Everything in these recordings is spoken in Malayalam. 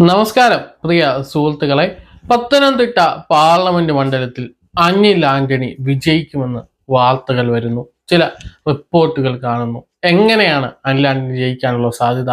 നമസ്കാരം പ്രിയ സുഹൃത്തുക്കളെ. പത്തനംതിട്ട പാർലമെന്റ് മണ്ഡലത്തിൽ അനിൽ ആന്റണി വിജയിക്കുമെന്ന് വാർത്തകൾ വരുന്നു. ചില റിപ്പോർട്ടുകൾ കാണുന്നു. എങ്ങനെയാണ് അനിൽ ആന്റണി ജയിക്കാനുള്ള സാധ്യത?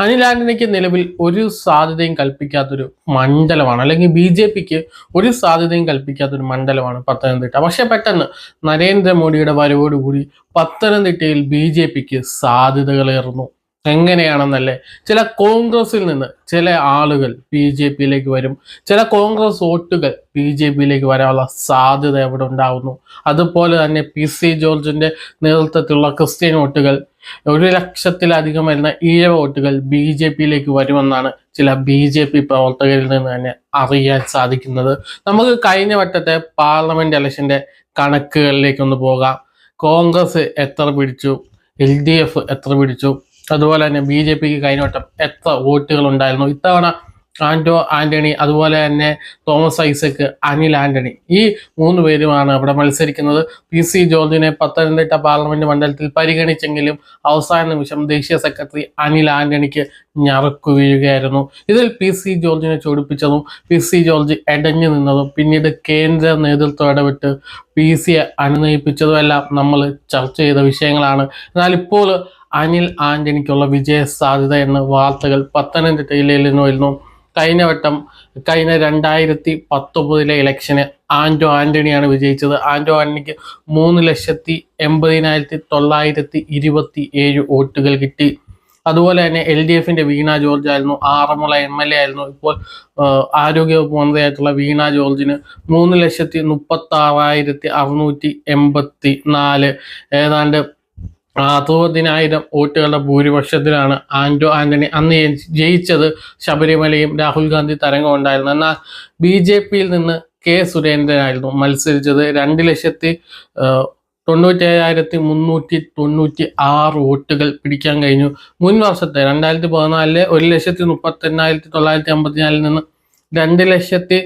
അനിൽ ആന്റണിക്ക് നിലവിൽ ഒരു സാധ്യതയും കൽപ്പിക്കാത്തൊരു മണ്ഡലമാണ്. അല്ലെങ്കിൽ ബി ജെ പിക്ക് ഒരു സാധ്യതയും കൽപ്പിക്കാത്തൊരു മണ്ഡലമാണ് പത്തനംതിട്ട. പക്ഷെ പെട്ടെന്ന് നരേന്ദ്രമോദിയുടെ വരവോടുകൂടി പത്തനംതിട്ടയിൽ ബി ജെ പിക്ക് സാധ്യതകളേറുന്നു എങ്ങനെയാണെന്നല്ലേ? ചില കോൺഗ്രസിൽ നിന്ന് ചില ആളുകൾ ബി ജെ പിയിലേക്ക് വരും. ചില കോൺഗ്രസ് വോട്ടുകൾ ബി ജെ പിയിലേക്ക് വരാനുള്ള സാധ്യത ഇവിടെ ഉണ്ടാകുന്നു അതുപോലെ തന്നെ പി സി ജോർജിന്റെ നേതൃത്വത്തിലുള്ള ക്രിസ്ത്യൻ വോട്ടുകൾ ഒരു ലക്ഷത്തിലധികം വരുന്ന ഈഴ വോട്ടുകൾ ബി ജെ പിയിലേക്ക് വരുമെന്നാണ് ചില ബി ജെ പി പ്രവർത്തകരിൽ നിന്ന് തന്നെ അറിയാൻ സാധിക്കുന്നത്. നമുക്ക് കഴിഞ്ഞ വട്ടത്തെ പാർലമെന്റ് ഇലക്ഷന്റെ കണക്കുകളിലേക്കൊന്ന് പോകാം. കോൺഗ്രസ് എത്ര പിടിച്ചു? എൽ ഡി എഫ് എത്ര പിടിച്ചു? അതുപോലെ തന്നെ ബി ജെ പിക്ക് കഴിഞ്ഞവട്ടം എത്ര വോട്ടുകൾ ഉണ്ടായിരുന്നു. ഇത്തവണ ആന്റോ ആന്റണി അതുപോലെ തന്നെ തോമസ് ഐസക് അനിൽ ആന്റണി ഈ മൂന്ന് പേരുമാണ് ഇവിടെ മത്സരിക്കുന്നത്. പി സി ജോർജിനെ പത്തനംതിട്ട പാർലമെന്റ് മണ്ഡലത്തിൽ പരിഗണിച്ചെങ്കിലും അവസാന നിമിഷം ദേശീയ സെക്രട്ടറി അനിൽ ആന്റണിക്ക് ഞറക്കു വീഴുകയായിരുന്നു ഇതിൽ പി സി ജോർജിനെ ചൊടിപ്പിച്ചതും പി സി ജോർജ് എടഞ്ഞു നിന്നതും പിന്നീട് കേന്ദ്ര നേതൃത്വം ഇടപെട്ട് പി സിയെ അനുനയിപ്പിച്ചതുമെല്ലാം നമ്മൾ ചർച്ച ചെയ്ത വിഷയങ്ങളാണ്. എന്നാൽ ഇപ്പോൾ അനിൽ ആന്റണിക്കുള്ള വിജയ സാധ്യത എന്ന വാർത്തകൾ പത്തനംതിട്ടയിൽ നിന്ന് വരുന്നു കഴിഞ്ഞ വട്ടം കഴിഞ്ഞ രണ്ടായിരത്തി പത്തൊമ്പതിലെ ഇലക്ഷന് ആന്റോ ആന്റണിയാണ് വിജയിച്ചത്. ആന്റോ ആന്റണിക്ക് മൂന്ന് ലക്ഷത്തി എൺപതിനായിരത്തി തൊള്ളായിരത്തി ഇരുപത്തി ഏഴ് വോട്ടുകൾ കിട്ടി. അതുപോലെ തന്നെ എൽ ഡി എഫിന്റെ വീണ ജോർജ് ആയിരുന്നു ആറന്മുള എം എൽ എ ആയിരുന്നു. ഇപ്പോൾ ആരോഗ്യവകുപ്പ് മന്ത്രിയായിട്ടുള്ള വീണ ജോർജിന് മൂന്ന് ലക്ഷത്തി മുപ്പത്തി ആറായിരത്തി അറുന്നൂറ്റി എൺപത്തി നാല് ഏതാണ്ട് അറുപതിനായിരം വോട്ടുകളുടെ ഭൂരിപക്ഷത്തിലാണ് ആന്റോ ആന്റണി അന്ന് ജയിച്ചത് ശബരിമലയും രാഹുൽ ഗാന്ധി തരംഗം ഉണ്ടായിരുന്നു. എന്നാൽ ബി ജെ പിയിൽ നിന്ന് കെ സുരേന്ദ്രനായിരുന്നു മത്സരിച്ചത്. രണ്ട് ലക്ഷത്തി തൊണ്ണൂറ്റേഴായിരത്തി മുന്നൂറ്റി തൊണ്ണൂറ്റി ആറ് വോട്ടുകൾ പിടിക്കാൻ കഴിഞ്ഞു. മുൻ വർഷത്തെ രണ്ടായിരത്തി പതിനാലിലെ ഒരു ലക്ഷത്തി മുപ്പത്തി എണ്ണായിരത്തി തൊള്ളായിരത്തി അമ്പത്തിനാലിൽ നിന്ന് രണ്ട് ലക്ഷത്തി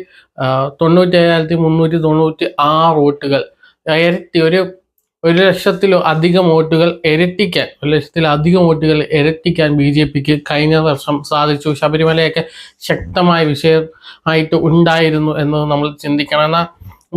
തൊണ്ണൂറ്റേഴായിരത്തി മുന്നൂറ്റി തൊണ്ണൂറ്റി ആറ് വോട്ടുകൾ. ഇരട്ടി ഒരു ഒരു ലക്ഷത്തിലോ അധികം വോട്ടുകൾ ഇരട്ടിക്കാൻ ഒരു ലക്ഷത്തിലധികം വോട്ടുകൾ ഇരട്ടിക്കാൻ ബി ജെ പിക്ക് കഴിഞ്ഞ വർഷം സാധിച്ചു. ശബരിമലയൊക്കെ ശക്തമായ വിഷയമായിട്ട് ഉണ്ടായിരുന്നു എന്ന് നമ്മൾ ചിന്തിക്കണം. എന്നാൽ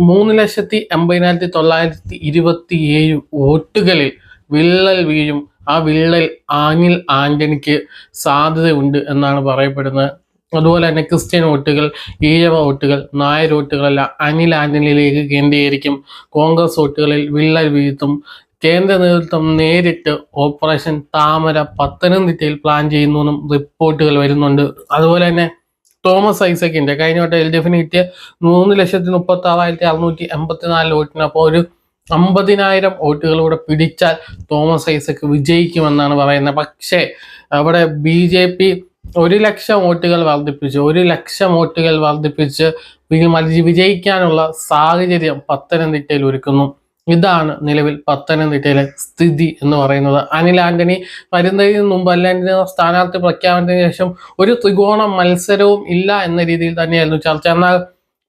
മൂന്ന് ലക്ഷത്തി എൺപതിനായിരത്തി തൊള്ളായിരത്തി ഇരുപത്തി ഏഴ് വോട്ടുകളിൽ വിള്ളൽ വീഴും. ആ വിള്ളൽ ആനിൽ ആന്റണിക്ക് സാധ്യതയുണ്ട് എന്നാണ് പറയപ്പെടുന്നത്. അതുപോലെ തന്നെ ക്രിസ്ത്യൻ വോട്ടുകൾ ഈഴവ വോട്ടുകൾ നായർ വോട്ടുകളെല്ലാം അനിൽ ആന്റണിയിലേക്ക് കേന്ദ്രീകരിക്കും. കോൺഗ്രസ് വോട്ടുകളിൽ വിള്ളൽ വീഴ്ത്തും. കേന്ദ്ര നേതൃത്വം നേരിട്ട് ഓപ്പറേഷൻ താമര പത്തനംതിട്ടയിൽ പ്ലാൻ ചെയ്യുന്നുവെന്നും റിപ്പോർട്ടുകൾ വരുന്നുണ്ട്. അതുപോലെ തന്നെ തോമസ് ഐസക്കിന്റെ കഴിഞ്ഞ വട്ടം എൽ ഡി എഫിന് കിട്ടിയ മൂന്ന് ലക്ഷത്തി മുപ്പത്തി ആറായിരത്തി അറുന്നൂറ്റി എൺപത്തി നാല് വോട്ടിനപ്പോൾ ഒരു അമ്പതിനായിരം വോട്ടുകളൂടെ പിടിച്ചാൽ തോമസ് ഐസക്ക് വിജയിക്കുമെന്നാണ് പറയുന്നത്. പക്ഷേ അവിടെ ബി ജെ പി ഒരു ലക്ഷം വോട്ടുകൾ വർദ്ധിപ്പിച്ച് ഒരു ലക്ഷം വോട്ടുകൾ വർദ്ധിപ്പിച്ച് വിജയിക്കാനുള്ള സാഹചര്യം പത്തനംതിട്ടയിൽ ഒരുക്കുന്നു. ഇതാണ് നിലവിൽ പത്തനംതിട്ടയിലെ സ്ഥിതി എന്ന് പറയുന്നത്. അനിൽ ആന്റണി വരുന്നതിന് മുമ്പ് അല്ലെങ്കിൽ സ്ഥാനാർത്ഥി പ്രഖ്യാപനത്തിന് ശേഷം ഒരു ത്രികോണ മത്സരവും ഇല്ല എന്ന രീതിയിൽ തന്നെയായിരുന്നു ചർച്ച. എന്നാൽ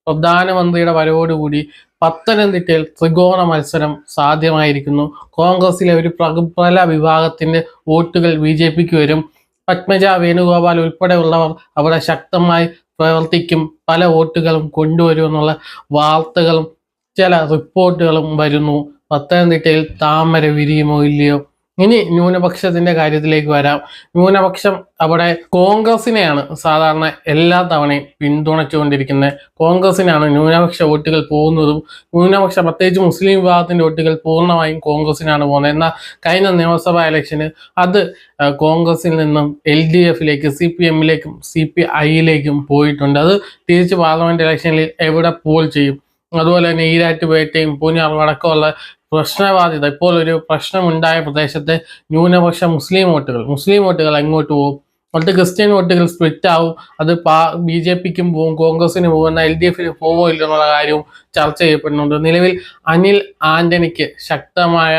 പ്രധാനമന്ത്രിയുടെ വരവോടുകൂടി പത്തനംതിട്ടയിൽ ത്രികോണ മത്സരം സാധ്യമായിരിക്കുന്നു. കോൺഗ്രസിലെ ഒരു പ്രബല വിഭാഗത്തിന്റെ വോട്ടുകൾ ബി ജെ പിക്ക് വരും. പത്മജ വേണുഗോപാൽ ഉൾപ്പെടെയുള്ളവർ അവിടെ ശക്തമായി പ്രവർത്തിക്കും. പല വോട്ടുകളും കൊണ്ടുവരുമെന്നുള്ള വാർത്തകളും ചില റിപ്പോർട്ടുകളും വരുന്നു. പത്തനംതിട്ടയിൽ താമര വിരിയുമോ ഇല്ലയോ? ഇനി ന്യൂനപക്ഷത്തിന്റെ കാര്യത്തിലേക്ക് വരാം. ന്യൂനപക്ഷം അവിടെ കോൺഗ്രസിനെയാണ് സാധാരണ എല്ലാ തവണയും പിന്തുണച്ചുകൊണ്ടിരിക്കുന്നത്. കോൺഗ്രസിനാണ് ന്യൂനപക്ഷ വോട്ടുകൾ പോകുന്നതും ന്യൂനപക്ഷ പ്രത്യേകിച്ച് മുസ്ലിം വിഭാഗത്തിന്റെ വോട്ടുകൾ പൂർണമായും കോൺഗ്രസിനാണ് പോകുന്നത്. എന്നാൽ കഴിഞ്ഞ നിയമസഭാ ഇലക്ഷന് അത് കോൺഗ്രസിൽ നിന്നും എൽ ഡി എഫിലേക്ക് സി പി എമ്മിലേക്കും സി പി ഐയിലേക്കും പോയിട്ടുണ്ട്. അത് തിരിച്ച് പാർലമെന്റ് ഇലക്ഷനിൽ എവിടെ പോൾ ചെയ്യും? അതുപോലെ തന്നെ ഈരാറ്റുപേട്ടയും പൂഞ്ഞാർ അടക്കമുള്ള പ്രശ്നബാധിത ഇപ്പോൾ ഒരു പ്രശ്നമുണ്ടായ പ്രദേശത്തെ ന്യൂനപക്ഷ മുസ്ലിം വോട്ടുകൾ. മുസ്ലിം വോട്ടുകൾ എങ്ങോട്ട് പോകും? അവിടുത്തെ ക്രിസ്ത്യൻ വോട്ടുകൾ സ്പ്ലിറ്റ് ആവും. അത് പാ ബി ജെ പിക്കും പോവും കോൺഗ്രസിന് പോകുന്ന എൽ ഡി എഫിന് പോവോ ഇല്ലെന്നുള്ള കാര്യവും ചർച്ച ചെയ്യപ്പെടുന്നുണ്ട്. നിലവിൽ അനിൽ ആന്റണിക്ക് ശക്തമായ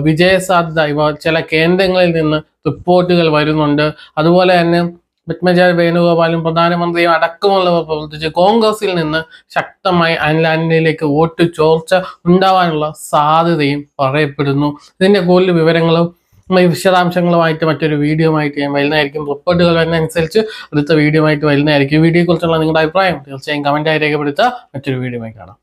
വിജയസാധ്യത ഇവ ചില കേന്ദ്രങ്ങളിൽ നിന്ന് റിപ്പോർട്ടുകൾ വരുന്നുണ്ട്. അതുപോലെ തന്നെ പത്മജ വേണുഗോപാലും പ്രധാനമന്ത്രിയും അടക്കമുള്ളവർ പ്രവർത്തിച്ച് കോൺഗ്രസിൽ നിന്ന് ശക്തമായി അനിലാനിലേക്ക് വോട്ട് ചോർച്ച ഉണ്ടാവാനുള്ള സാധ്യതയും പറയപ്പെടുന്നു. ഇതിന്റെ കൂടുതൽ വിവരങ്ങളും വിശദാംശങ്ങളുമായിട്ട് മറ്റൊരു വീഡിയോ ആയിട്ട് ഞാൻ വരുന്നതായിരിക്കും. റിപ്പോർട്ടുകൾ വരുന്നതനുസരിച്ച് അടുത്ത വീഡിയോ ആയിട്ട് വരുന്നതായിരിക്കും. ഈ വീഡിയോയെ കുറിച്ചുള്ള നിങ്ങളുടെ അഭിപ്രായം തീർച്ചയായും കമന്റായി രേഖപ്പെടുത്തുക. മറ്റൊരു വീഡിയോ ആയി കാണാം.